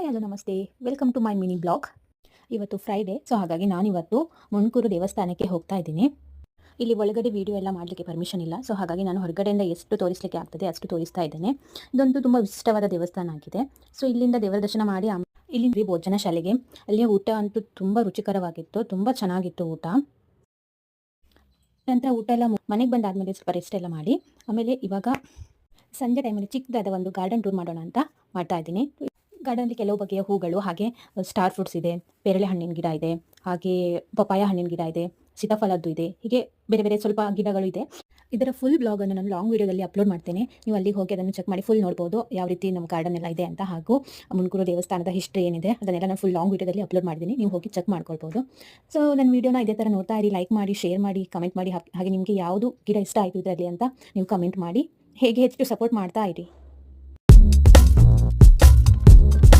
Hi, hello, ನಮಸ್ತೆ. Welcome to my mini blog ಇವತ್ತು Friday so ಹಾಗಾಗಿ ನಾನಿವತ್ತು ಮುಣ್ಕೂರು ದೇವಸ್ಥಾನಕ್ಕೆ ಹೋಗ್ತಾ ಇದ್ದೀನಿ. ಇಲ್ಲಿ ಒಳಗಡೆ ವಿಡಿಯೋ ಎಲ್ಲ ಮಾಡಲಿಕ್ಕೆ ಪರ್ಮಿಷನ್ ಇಲ್ಲ. ಸೊ ಹಾಗಾಗಿ ನಾನು ಹೊರಗಡೆಯಿಂದ ಎಷ್ಟು ತೋರಿಸಲಿಕ್ಕೆ ಆಗ್ತದೆ ಅಷ್ಟು ತೋರಿಸ್ತಾ ಇದ್ದೇನೆ. ಇದೊಂದು ತುಂಬ ವಿಶಿಷ್ಟವಾದ ದೇವಸ್ಥಾನ ಆಗಿದೆ. ಸೊ ಇಲ್ಲಿಂದ ದೇವರ ದರ್ಶನ ಮಾಡಿ ಇಲ್ಲಿ ಭೋಜನ ಶಾಲೆಗೆ ಅಲ್ಲಿಯ ಊಟ ಅಂತೂ ತುಂಬ ರುಚಿಕರವಾಗಿತ್ತು, ತುಂಬ ಚೆನ್ನಾಗಿತ್ತು ಊಟ. ನಂತರ ಊಟ ಎಲ್ಲ ಮನೆಗೆ ಬಂದಾದ್ಮೇಲೆ ಸ್ವಲ್ಪ ರೆಸ್ಟ್ ಎಲ್ಲ ಮಾಡಿ. ಆಮೇಲೆ ಇವಾಗ ಸಂಜೆ ಟೈಮಲ್ಲಿ ಚಿಕ್ಕದಾದ ಒಂದು ಗಾರ್ಡನ್ ಟೂರ್ ಮಾಡೋಣ ಅಂತ ಮಾಡ್ತಾ ಇದ್ದೀನಿ. ಗಾರ್ಡನಲ್ಲಿ ಕೆಲವು ಬಗೆಯ ಹೂಗಳು, ಹಾಗೆ ಸ್ಟಾರ್ ಫ್ರೂಟ್ಸ್ ಇದೆ, ಪೇರಳೆ ಹಣ್ಣಿನ ಗಿಡ ಇದೆ, ಹಾಗೆ ಪಪಾಯ ಹಣ್ಣಿನ ಗಿಡ ಇದೆ, ಸೀತಾಫಲದ್ದು ಇದೆ, ಹೀಗೆ ಬೇರೆ ಬೇರೆ ಸ್ವಲ್ಪ ಗಿಡಗಳು ಇದೆ. ಇದರ ಫುಲ್ ಬ್ಲಾಗನ್ನು ನಾನು ಲಾಂಗ್ ವಿಡಿಯೋದಲ್ಲಿ ಅಪ್ಲೋಡ್ ಮಾಡ್ತೇನೆ. ನೀವು ಅಲ್ಲಿಗೆ ಹೋಗಿ ಅದನ್ನು ಚೆಕ್ ಮಾಡಿ ಫುಲ್ ನೋಡ್ಬೋದು ಯಾವ ರೀತಿ ನಮ್ಮ ಗಾರ್ಡನ್ ಎಲ್ಲ ಇದೆ ಅಂತ, ಹಾಗೂ ಮುನ್ಕೂರು ದೇವಸ್ಥಾನದ ಹಿಸ್ಟ್ರಿ ಏನಿದೆ, ಅದನ್ನೆಲ್ಲ ನಾನು ಫುಲ್ ಲಾಂಗ್ ವಿಡಿಯೋದಲ್ಲಿ ಅಪ್ಲೋಡ್ ಮಾಡಿದ್ದೀನಿ ನೀವು ಹೋಗಿ ಚೆಕ್ ಮಾಡ್ಕೊಳ್ಬೋದು. ಸೊ ನನ್ನ ವಿಡಿಯೋನ ಇದೇ ಥರ ನೋಡ್ತಾ ಇರಿ ಲೈಕ್ ಮಾಡಿ ಶೇರ್ ಮಾಡಿ ಕಮೆಂಟ್ ಮಾಡಿ, ಹಾಗೆ ನಿಮಗೆ ಯಾವುದು ಗಿಡ ಇಷ್ಟ ಆಯಿತು ಇದರಲ್ಲಿ ಅಂತ ನೀವು ಕಮೆಂಟ್ ಮಾಡಿ, ಹೇಗೆ ಹೆಚ್ಚು ಸಪೋರ್ಟ್ ಮಾಡ್ತಾ ಇರಿ.